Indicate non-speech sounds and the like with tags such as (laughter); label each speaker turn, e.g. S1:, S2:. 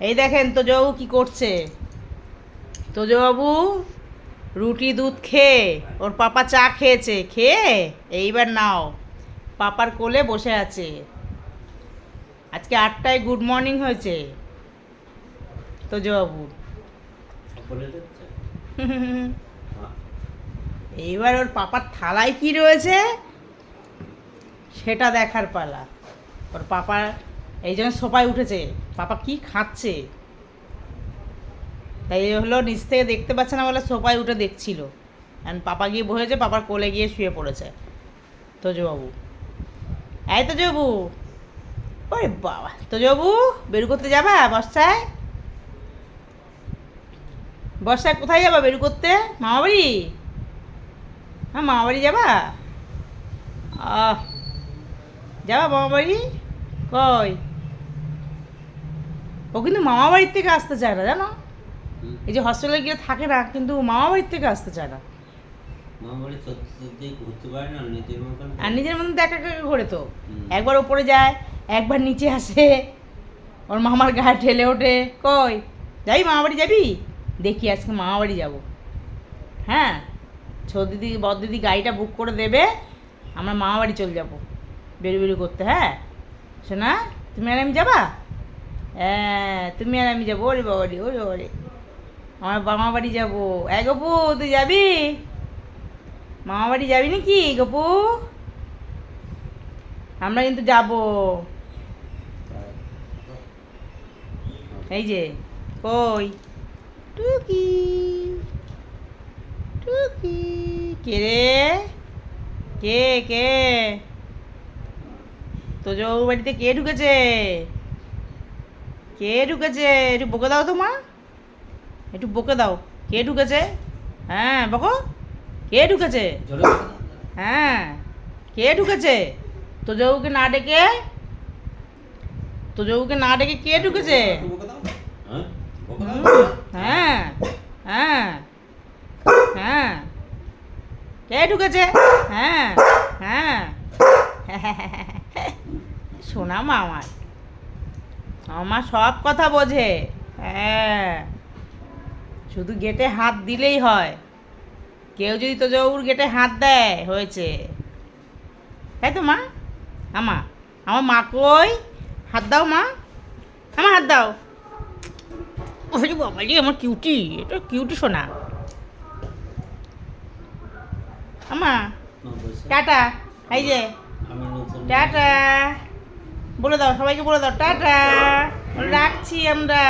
S1: এই দেখেন তোজবাবু কি করছে? তোজবাবু রুটি দুধ খেয়ে ওর পাপা চা খেয়েছে খেয়ে এইবার নাও। পাপার কোলে বসে আছে। আজকে আটটায় গুড মর্নিং হয়েছে তোজবাবু।
S2: বলে। (laughs)
S1: এইবার ওর পাপার থালায় কি রয়েছে? সেটা দেখার পালা। ওর পাপার এই জন্য সোফায় উঠেছে। পাপা কি খাচ্ছে? তাই হলো নিচ থেকে দেখতে পাচ্ছে না বলে সোফায় উঠে দেখছিল। অ্যান্ড পাপা গিয়ে বসেছে, পাপার কোলে গিয়ে শুয়ে পড়েছে। তোজবাবু। এই তোজবাবু। ওরে বাবা। তোজবাবু, বের করতে যাবা বর্ষায়? বর্ষায় কোথায় যাবা বের করতে? মামা বাড়ি হ্যাঁ মামা বাড়ি যাবা যাবা মামা বাড়ি কই? ও কিন্তু মামা বাড়ির থেকে আসতে চায় না জানো? এই যে হস্টেলে গিয়ে থাকে না কিন্তু মামা বাড়ির থেকে আসতে চায় না।
S2: না নিজের মতন
S1: আর নিজের মতন দেখা করে তো। একবার ওপরে যায় একবার নিচে আসে ওর মামার গায়ে ঠেলে ওঠে কই? যাবি মামা বাড়ি যাবি? দেখি আজকে মামা বাড়ি যাব। হ্যাঁ? ছোট দিদি বদ দিদি গাড়িটা বুক করে দেবে আমরা মামা বাড়ি চলে যাব। বেরু বেরু করতে হ্যাঁ? শোনা তুমি আর আমি যাবা? হ্যাঁ তুমি আর আমি যাব, ওরে বাবারি ওরে বাবারি। আমার মামা বাড়ি যাব। এক গপু, তুই যাবি? মামা বাড়ি যাবি নাকি, গপু? আমরা কিন্তু যাব। এই যে, কই? টুকি টুকি। কে রে? কে কে? তো যৌ বাড়িতে কে ঢুকেছে? কে ঢুকেছে? একটু বকে দাও তো মা। একটু বকে দাও। কে ঢুকেছে? হ্যাঁ বকো। কে ঢুকেছে। হ্যাঁ কে ঢুকেছে? তো যৌকে না ডেকে। তো যৌকে না ডেকে কে ঢুকেছে।
S2: হ্যাঁ?
S1: হ্যাঁ হ্যাঁ হ্যাঁ। কে ঢুকেছে? হ্যাঁ হ্যাঁ। (laughs) শোনা মা আমার আমার সব কথা বোঝে। হ্যাঁ। শুধু গেটে হাত দিলেই হয়। কেউ যদি তো জৌর গেটে হাত দেয় হয়েছে। তাই তো মা? আমা আমার মা কই? হাত দাও মা। আমার হাত দাও। ওরে বাবা রে আমার কিউটি এটা কিউটি শোনা আমা টাটা। এই যে। টাটা। বলে দাও সবাইকে বলে দাও টাটা। রাখছি আমরা।